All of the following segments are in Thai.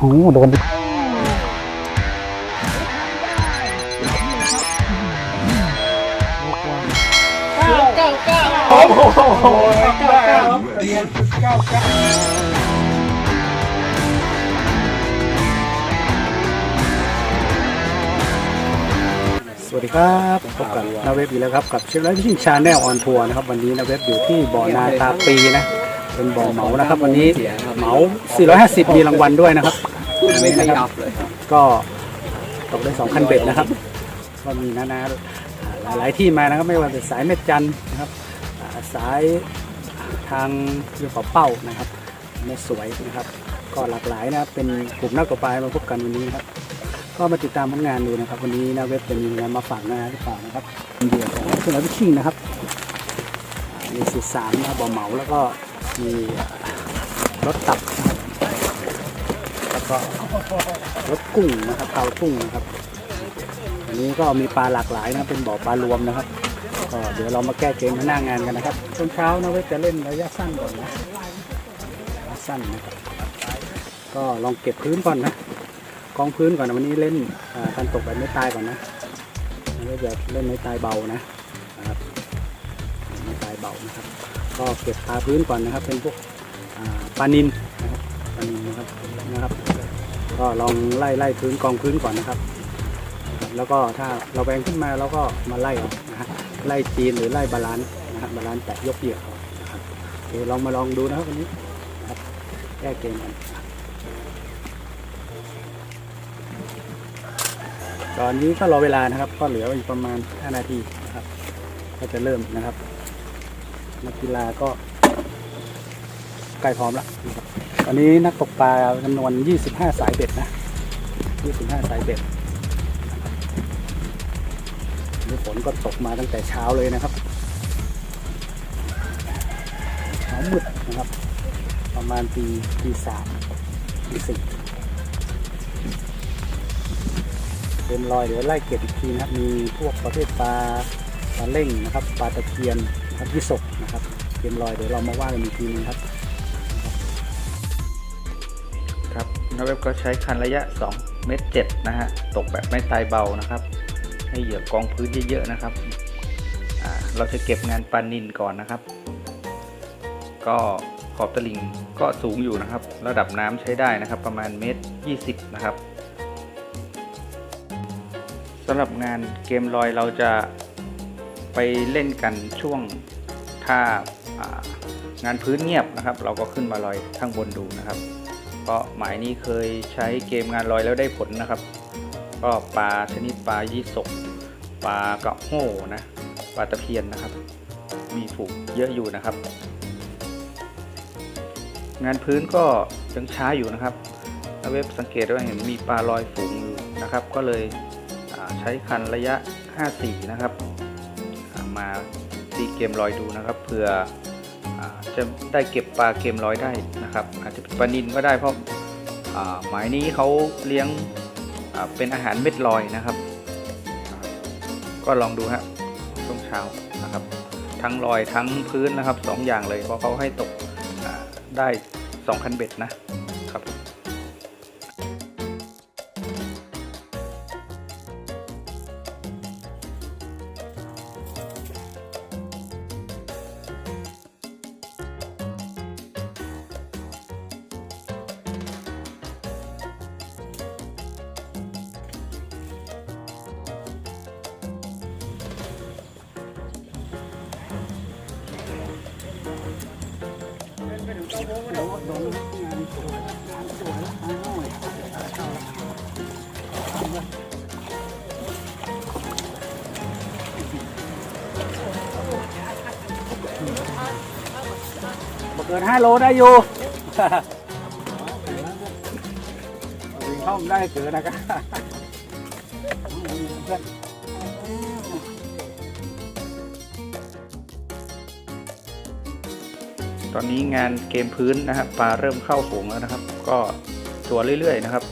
โอ้โหโดนสวัสดีครับพบกับนาเว็บอีกแล้วครับ กับเชฟไลฟ์ชิ่งชาแนลออนทัวร์นะครับ วันนี้นาเว็บอยู่ที่บ่อนาตาปีนะ เป็นบ่อเหมานะครับ วันนี้เหมา 450 มีรางวัลด้วยนะครับ ไม่ได้ครับก็ตกได้2คันเบ็ดนะครับ ก็มีนานาหลายหลายๆที่มานะครับไม่ว่าจะสายเม็ดจันทร์นะครับอ่าสายทางเรือเป่าเป้านะครับเม็ดสวยนะครับ ก็หลากหลายนะครับเป็นกลุ่มนักตกปลามาพบกันวันนี้นะครับ ก็มาติดตามผลงานดูนะครับ วันนี้หนาเว็บจะมีงานมาฝากหน้าหรือเปล่านะครับเป็นเดียวของเพื่อนวิชิงนะครับอ่ามีสิสามนะครับบ่อเหมาแล้วก็ มีรถตับนะครับแล้วก็รถกุ้งนะครับเตากุ้งนะครับวันนี้ก็มีปลาหลากหลายนะเป็นบ่อปลารวมนะครับก็เดี๋ยวเรามาแก้เกมหน้างานกันนะครับช่วงเช้านะเว็บจะเล่นระยะสั้นก่อนนะระยะสั้นนะครับก็ลองเก็บพื้นก่อนนะกองพื้นก่อนนะวันนี้เล่นการตกแบบไม่ตายก่อนนะแล้วจะเล่นไม่ตายเบานะนะครับไม่ตายเบานะครับ ก็เก็บปลาพื้นก่อนนะครับ เป็นพวกปลานินนะครับปลานินนะครับนะครับ ก็ลองไล่ไล่พื้นกองพื้นก่อนนะครับ แล้วก็ถ้าเราแบงขึ้นมาเราก็มาไล่เอานะฮะไล่จีนหรือไล่บาลานซ์นะฮะบาลานซ์แตะยกเหยียบเอานะครับโอเคลองมาลองดูนะครับวันนี้นะครับแก้เกมกันตอนนี้ก็รอเวลานะครับ ก็เหลืออีกประมาณ 5 นาทีนะครับ ก็จะเริ่มนะครับ นักกีฬาก็ใกล้พร้อมแล้วนะครับตอนนี้นักตกปลาจำนวน 25 สายเบ็ดนะ 25 สายเบ็ดนี่ฝนก็ตกมาตั้งแต่เช้าเลยนะครับ เช้ามืดนะครับ ประมาณตีตีสามตีสี่เป็นรอยเดี๋ยวไล่เก็บอีกทีนะครับ มีพวกประเภทปลาปลาเล่งนะครับ ปลาตะเพียนนะครับยี่สก เป็นรอยเดี๋ยวเรามาว่ากันอีกทีนึงครับ ครับนาเว็บก็ใช้คันระยะ 2 เมตร7นะฮะ ตกแบบไม่ตายเบานะครับ ให้เหยื่อกองพื้นเยอะๆนะครับ เราจะเก็บงานปลานินก่อนนะครับ ก็ขอบตลิ่งก็สูงอยู่นะครับ ระดับน้ำใช้ได้นะครับ ประมาณเมตร 20 นะครับสำหรับงานเกมลอยเราจะไปเล่นกันช่วงถ้า งานพื้นเงียบนะครับ เราก็ขึ้นมาลอยข้างบนดูนะครับเพราะหมายนี้เคยใช้เกมงานลอยแล้วได้ผลนะครับ ก็ปลาชนิดปลายี่สกปลากระโห้นะปลาตะเพียนนะครับ มีฝูงเยอะอยู่นะครับ งานพื้นก็ยังช้าอยู่นะครับแล้วเว็บสังเกตว่าเห็นมีปลาลอยฝูงอยู่นะครับ ก็เลยใช้คันระยะ 54 นะครับ มาตีเกมลอยดูนะครับเผื่อ จะได้เก็บปลาเกมร้อยได้นะครับ อาจจะปลานินก็ได้เพราะาหมายนี้เขาเลี้ยงเป็นอาหารเม็ดลอยนะครับ ก็ลองดูฮะช่วงเช้านะครับ ทั้งลอยทั้งพื้นนะครับสองอย่างเลยเพราะเขาให้ตกได้สองคันเบ็ดนะ เกิน5โลได้อยู่วิ่งเข้าได้เกินนะครับเพื่อน ตอนนี้งานเกมพื้นนะครับปลาเริ่มเข้าสูงแล้วนะครับ ก็ตัวเรื่อยๆนะครับ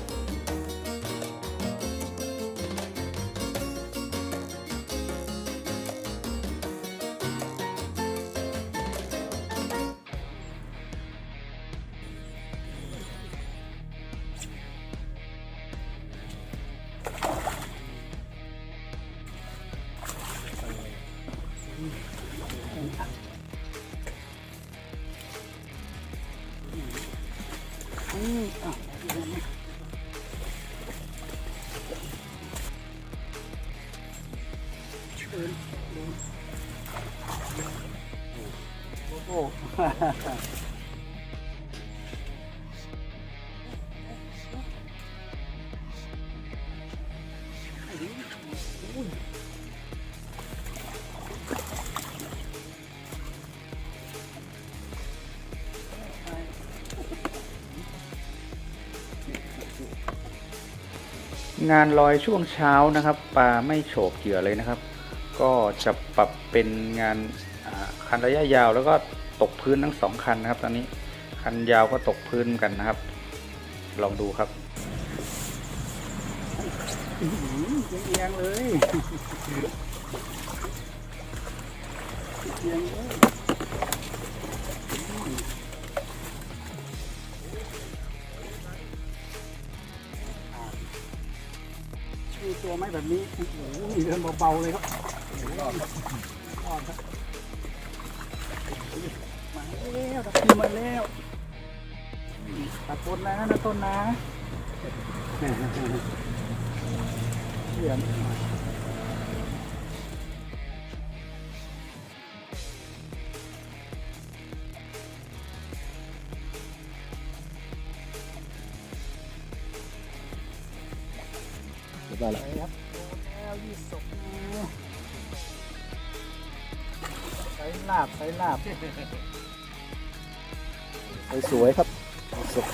อ่ งานลอยช่วงเช้านะครับปลาไม่โฉบเหยื่อเลยนะครับ ก็จะปรับเป็นงานคันระยะยาวแล้วก็ตกพื้นทั้งสองคันนะครับ ตอนนี้คันยาวก็ตกพื้นกันนะครับ ลองดูครับเอียงเลยเอียงเลย มีตัวไม้แบบนี้โอ้โหนี่เดินเบาๆเลยครับโอ้โหรอดครับมาแล้วตะพีมาแล้วตัดต้นนะนะต้นนะเหลือ มได้แล้วครับแล้วยี่สกใส่ลาบใส่ลาบสวยครับสุก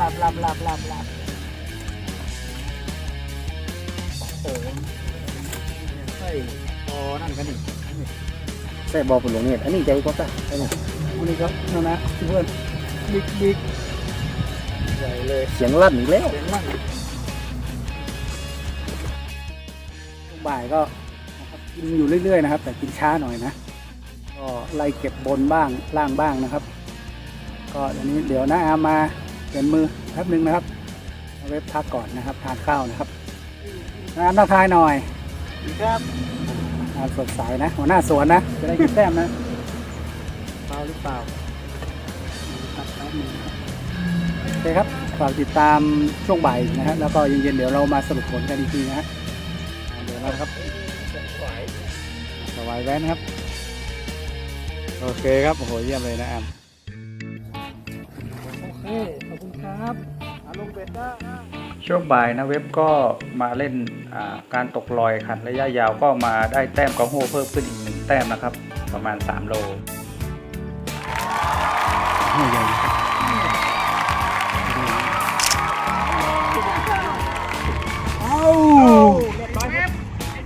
ลาบลาบลาบลาบลาบ ใส่บอผลหลวงเนี่ยอันนี้ใจก็ได้อันนี้วันนี้ก็นั่นนะเพื่อนบิ๊กบิ๊กใหญ่เลยเสียงลั่นอีกแล้วเสียงมากบ่ายก็นะครับกินอยู่เรื่อยๆนะครับ แต่กินช้าหน่อยนะก็ไล่เก็บบนบ้างล่างบ้างนะครับ ก็เดี๋ยวนี้เดี๋ยวน้าอามาเปลี่ยนมือแป๊บนึงนะครับเอาเว็บพักก่อนนะครับทานข้าวนะครับน้าอาทักทายหน่อยครับาสดใสนะหัวหน้าสวนนะ จะได้กินแต้มนะเปล่าหรือเปล่าครับแป๊บนึงครับโอเคครับฝากติดตามช่วงบ่ายนะครับแล้วก็เย็นๆเดี๋ยวเรามาสรุปผลกันอีกทีนะฮะเดี๋ยวเราครับสวายแว้นครับ โอเคครับโอ้โหเยี่ยมเลยนะแอมโอเคขอบคุณครับอาลงเป็ดได้ ช่วงบ่ายนะเว็บก็มาเล่นอ่าการตกลอยคันระยะยาวก็มาได้แต้มกองโฮเพิ่มขึ้นอีกหนึ่งแต้มนะครับ ประมาณ 3 โลเอา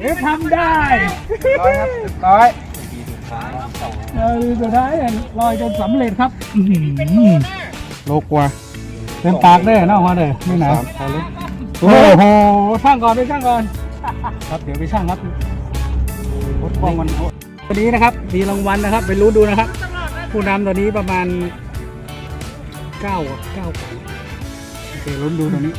เอฟทำได้ร้อยครับร้อยเออสุดท้ายเนี่ยลอยจนสำเร็จครับอื้อหือโลกว่า เต็มปากได้เนาะมาเลยนี่นะโอ้โหช่างก่อนไปช่างก่อน ครับเดี๋ยวไปช่างครับรถกล้องมันวันนี้นะครับมีรางวัลนะครับ ไปรู้ดูนะครับ ผู้นำตัวนี้ประมาณเก้าเก้าโอเคลุ้นดูตรงนี้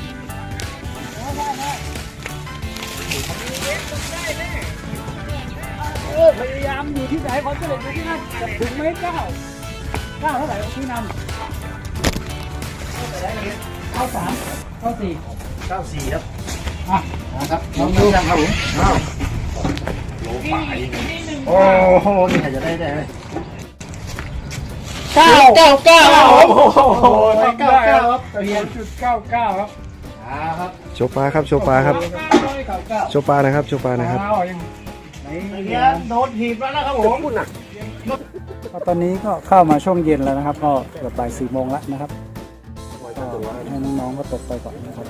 เออพยายามอยู่ที่ไหนความสำเร็จอยู่ที่นั่นจะถึงไหมเก้าเก้าเท่าไหร่ที่นำ เก้าสามเก้าสี่เก้าสี่ครับอะครับลองดูครับผมอ้าวโอ้โหนี่ใครจะได้ได้ไหมเก้าเก้าเก้าโอ้โหเก้าเก้าครับเฮียจุดเก้าเก้าครับอ่าครับโชว์ปลาครับโชว์ปลาครับเก้าเก้าโชว์ปลานะครับโชว์ปลานะครับเอายังไหนเฮียโดนถีบแล้วนะครับผมคุณน่ะก็ตอนนี้ก็เข้ามาช่วงเย็นแล้วนะครับ ก็เกือบบ่ายสี่โมงแล้วนะครับ ก็ให้น้องๆก็ตกไปก่อนนะครับ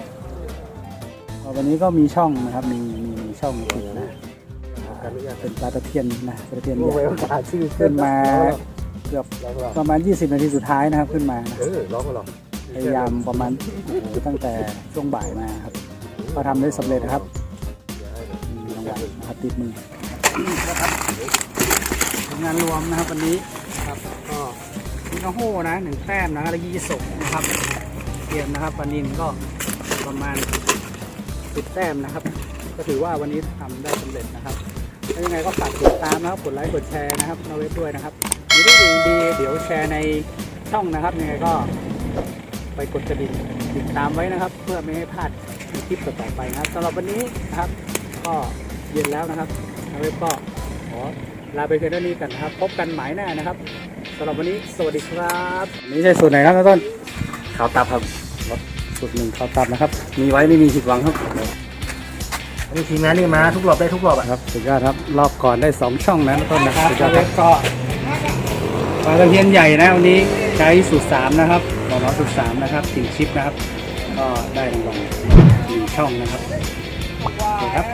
ก็วันนี้ก็มีช่องนะครับมีมีมีช่องติดนะเป็นปลาตะเพียนนะปลาตะเพียนใหญ่ตาชื่อขึ้นมาเกือบประมาณ 20 นาทีสุดท้ายนะครับขึ้นมานะเออร้องมาหรอพยายามประมาณโอ้โหตั้งแต่ช่วงบ่ายมาครับก็ทำได้สำเร็จนะครับมีรางวัลนะครับติดมือผลงานรวมนะครับวันนี้นะครับก็มีกระโห้นะหนึ่งแต้มนะแล้วยี่สกนะครับ ทียมนะครับวันนี้ก็ประมาณสิบแต้มนะครับ ก็ถือว่าวันนี้ทำได้สำเร็จนะครับแล้วยังไงก็ฝากติดตามนะครับกดไลค์กดแชร์นะครับนาเว็บด้วยนะครับมีเรื่องดีๆเดี๋ยวแชร์ในช่องนะครับยังไงก็ไปกดกระดิ่งติดตามไว้นะครับ เพื่อไม่ให้พลาดคลิปต่อๆไปนะครับสำหรับวันนี้นะครับ ก็เย็นแล้วนะครับนาเว็บก็ขอลาไปเพียงเท่านี้กันนะครับ พบกันหมายหน้านะครับสำหรับวันนี้สวัสดีครับอันนี่ใช่สูตรไหนครับน้าต้นข้าวตับครับ สูตรหนึ่งข้าวตับนะครับ มีไว้ไม่มีผิดหวังครับอันนี้ทีมงานนี่มาทุกรอบได้ทุกรอบอะครับสุดยอดครับรอบก่อนได้สองช่องนะน้าต้นนะครับสุดยอดครับก็ปลาตะเพียนใหญ่นะวันนี้ใช้สูตรสามนะครับบอลสูตรสามนะครับติ่งชิปนะครับ ก็ได้รางวัลหนึ่งช่องนะครับโอเคครับ